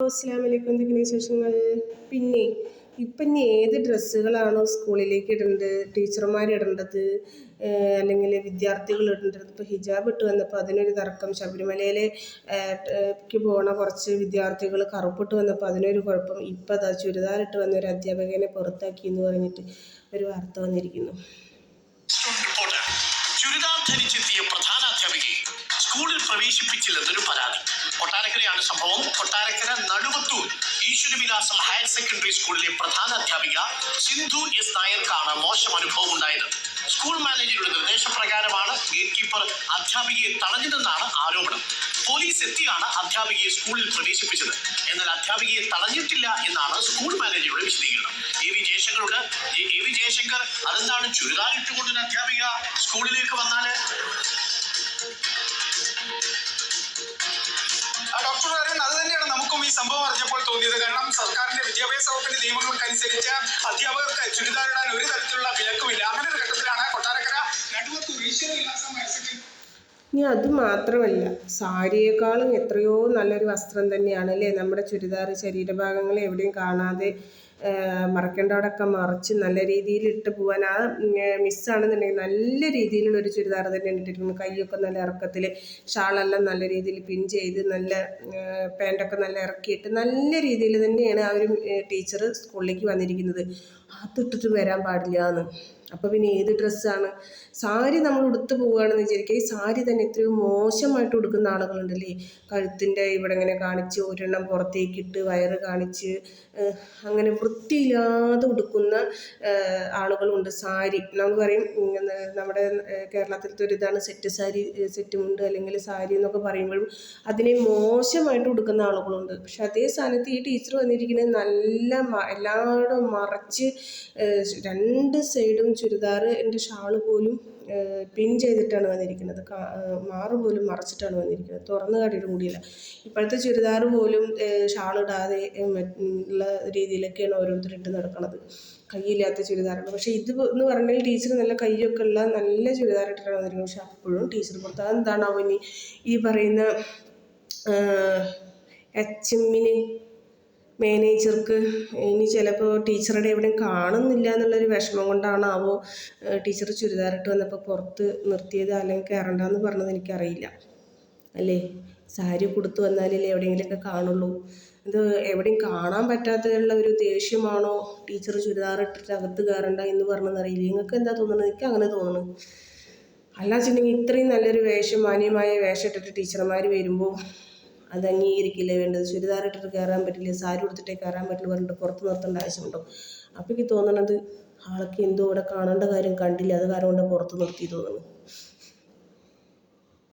അസ്സാം വലൈക്കും എന്തൊക്കെയാണ് വിശേഷങ്ങൾ? പിന്നെ ഇപ്പം ഇനി ഏത് ഡ്രസ്സുകളാണോ സ്കൂളിലേക്ക് ഇടേണ്ടത്? ടീച്ചർമാർ ഇടേണ്ടത്? അല്ലെങ്കിൽ വിദ്യാർത്ഥികൾ ഇടേണ്ടത്? ഇപ്പോൾ ഹിജാബ് ഇട്ട് വന്നപ്പോൾ അതിനൊരു തർക്കം ശബരിമലയിലെ ക്ക് പോണ കുറച്ച് വിദ്യാർത്ഥികൾ കറുപ്പിട്ട് വന്നപ്പോൾ അതിനൊരു കുഴപ്പം. ഇപ്പം അതാ ചുരിദാർ ഇട്ട് വന്ന ഒരു അധ്യാപകനെ പുറത്താക്കി എന്ന് പറഞ്ഞിട്ട് ഒരു വാർത്ത വന്നിരിക്കുന്നു. ചുരിദാർ സ്കൂളിൽ പ്രവേശിപ്പിച്ചില്ലെന്നൊരു പരാതി. കൊട്ടാരക്കരയാണ് സംഭവം. കൊട്ടാരക്കര സെക്കൻഡറി സ്കൂളിലെ പ്രധാന അധ്യാപിക സിന്ധു എസ് നായർക്കാണ് മോശം അനുഭവം ഉണ്ടായത്. സ്കൂൾ മാനേജറുടെ നിർദ്ദേശപ്രകാരമാണ് ഗേറ്റ് കീപ്പർ അധ്യാപികയെ തടഞ്ഞതെന്നാണ് ആരോപണം. പോലീസ് എത്തിയാണ് അധ്യാപികയെ സ്കൂളിൽ പ്രവേശിപ്പിച്ചത്. എന്നാൽ അധ്യാപികയെ തടഞ്ഞിട്ടില്ല എന്നാണ് സ്കൂൾ മാനേജറുടെ വിശദീകരണം. എ വി ജയശങ്കറുടെ എ- വി ജയശങ്കർ അതെന്താണ് ചുരിദാർ ഇട്ടുകൊണ്ടൊരു അധ്യാപിക സ്കൂളിലേക്ക് വന്നാൽ? ഡോക്ടർ സംഭവം അറിഞ്ഞപ്പോൾ തോന്നിയത് കാരണം സർക്കാരിന്റെ വിദ്യാഭ്യാസ വകുപ്പിന്റെ നിയമങ്ങൾക്കനുസരിച്ച് അധ്യാപകർക്ക് ചുരിദാറിടാൻ ഒരു തരത്തിലുള്ള വിലക്കുമില്ല. അങ്ങനെ ഒരു ഘട്ടത്തിലാണ് കൊട്ടാരക്കര ഇനി അത് മാത്രമല്ല സാരിയേക്കാളും എത്രയോ നല്ലൊരു വസ്ത്രം തന്നെയാണ് അല്ലേ നമ്മുടെ ചുരിദാർ ശരീരഭാഗങ്ങൾ എവിടെയും കാണാതെ മറക്കേണ്ടവിടൊക്കെ മറച്ച് നല്ല രീതിയിൽ ഇട്ട് പോകാൻ ആ മിസ്സാണെന്നുണ്ടെങ്കിൽ നല്ല രീതിയിലുള്ള ഒരു ചുരിദാർ തന്നെ ഇട്ടിരിക്കുന്നത് കൈയൊക്കെ നല്ല ഇറക്കത്തിൽ ഷാളെല്ലാം നല്ല രീതിയിൽ പിൻ ചെയ്ത് നല്ല പാന്റൊക്കെ നല്ല ഇറക്കിയിട്ട് നല്ല രീതിയിൽ തന്നെയാണ് ആ ഒരു ടീച്ചർ സ്കൂളിലേക്ക് വന്നിരിക്കുന്നത്. അതിട്ടിട്ട് വരാൻ പാടില്ല എന്ന് അപ്പോൾ പിന്നെ ഏത് ഡ്രസ്സാണ്? സാരി നമ്മൾ ഉടുത്ത് പോവുകയാണെന്ന് വിചാരിക്കുക. ഈ സാരി തന്നെ എത്രയോ മോശമായിട്ട് ഉടുക്കുന്ന ആളുകളുണ്ടല്ലേ? കഴുത്തിന്റെ ഇവിടെ ഇങ്ങനെ കാണിച്ച് ഒരെണ്ണം പുറത്തേക്കിട്ട് വയറ് കാണിച്ച് അങ്ങനെ വൃത്തിയില്ലാതെ ഉടുക്കുന്ന ആളുകളുണ്ട്. സാരി. നമ്മൾ പറയും നമ്മുടെ കേരളത്തിലത്തെ ഒരു ഇതാണ് സെറ്റ് സാരി സെറ്റ് മുണ്ട് അല്ലെങ്കിൽ സാരി എന്നൊക്കെ പറയുമ്പോഴും അതിനെ മോശമായിട്ട് ഉടുക്കുന്ന ആളുകളുണ്ട്. പക്ഷെ അതേ സ്ഥാനത്ത് ഈ ടീച്ചർ വന്നിരിക്കുന്നത് നല്ല എല്ലാവരും മറച്ച് രണ്ട് സൈഡും ചുരിദാർ എന്റെ ഷാൾ പോലും പിൻ ചെയ്തിട്ടാണ് വന്നിരിക്കുന്നത്. മാറു പോലും മറച്ചിട്ടാണ് വന്നിരിക്കുന്നത്. തുറന്ന് കാട്ടിയിട്ട് കൂടിയില്ല. ഇപ്പോഴത്തെ ചുരിദാർ പോലും ഷാളിടാതെ ഉള്ള രീതിയിലൊക്കെയാണ് ഓരോരുത്തർ ഇട്ട് നടക്കുന്നത് കൈയില്ലാത്ത ചുരിദാറാണ് പക്ഷേ ഇത് എന്ന് പറഞ്ഞാൽ ടീച്ചർ നല്ല കൈയൊക്കെ ഉള്ള നല്ല ചുരിദാർ ഇട്ടിട്ടാണ് വന്നിരിക്കുന്നത്. പക്ഷെ അപ്പോഴും ടീച്ചർ പുറത്ത് അതെന്താണ് ഇനി ഈ പറയുന്ന എച്ച് എമ്മിന് മാനേജർക്ക് ഇനി ചിലപ്പോൾ ടീച്ചറുടെ എവിടെയും കാണുന്നില്ല എന്നുള്ളൊരു വിഷമം കൊണ്ടാണാവോ ടീച്ചർ ചുരിദാറിട്ട് വന്നപ്പോൾ പുറത്ത് നിർത്തിയത് അല്ലെങ്കിൽ കയറണ്ടെന്ന് പറഞ്ഞത് എനിക്കറിയില്ല. അല്ലേ? സാരി കൊടുത്തു വന്നാലല്ലേ എവിടെയെങ്കിലുമൊക്കെ കാണുള്ളൂ. ഇത് എവിടെയും കാണാൻ പറ്റാത്തതുള്ള ഒരു ദേഷ്യമാണോ? ടീച്ചർ ചുരിദാർ ഇട്ടിട്ട് അകത്ത് കയറണ്ട എന്ന് പറഞ്ഞതെന്നറിയില്ല നിങ്ങൾക്ക് എന്താ തോന്നുന്നത്? എനിക്ക് അങ്ങനെ തോന്നുന്നു. അല്ല വെച്ചിട്ടുണ്ടെങ്കിൽ ഇത്രയും നല്ലൊരു വേഷം മാന്യമായ വേഷം ഇട്ടിട്ട് ടീച്ചർമാർ വരുമ്പോൾ അത് അംഗീകരിക്കില്ലേ? വേണ്ടത് ചുരിദാർ ഇട്ടിട്ട് കയറാൻ പറ്റില്ല സാരി ഉടുത്തിട്ടേ കയറാൻ പറ്റില്ല പറഞ്ഞിട്ട് പുറത്ത് നിർത്തേണ്ട ആവശ്യമുണ്ടോ? അപ്പോൾ എനിക്ക് തോന്നണത് ആൾക്ക് എന്തോ ഇവിടെ കാണേണ്ട കാര്യം കണ്ടില്ല. അത് കാരണം കൊണ്ട് പുറത്ത് നിർത്തി തോന്നുന്നു.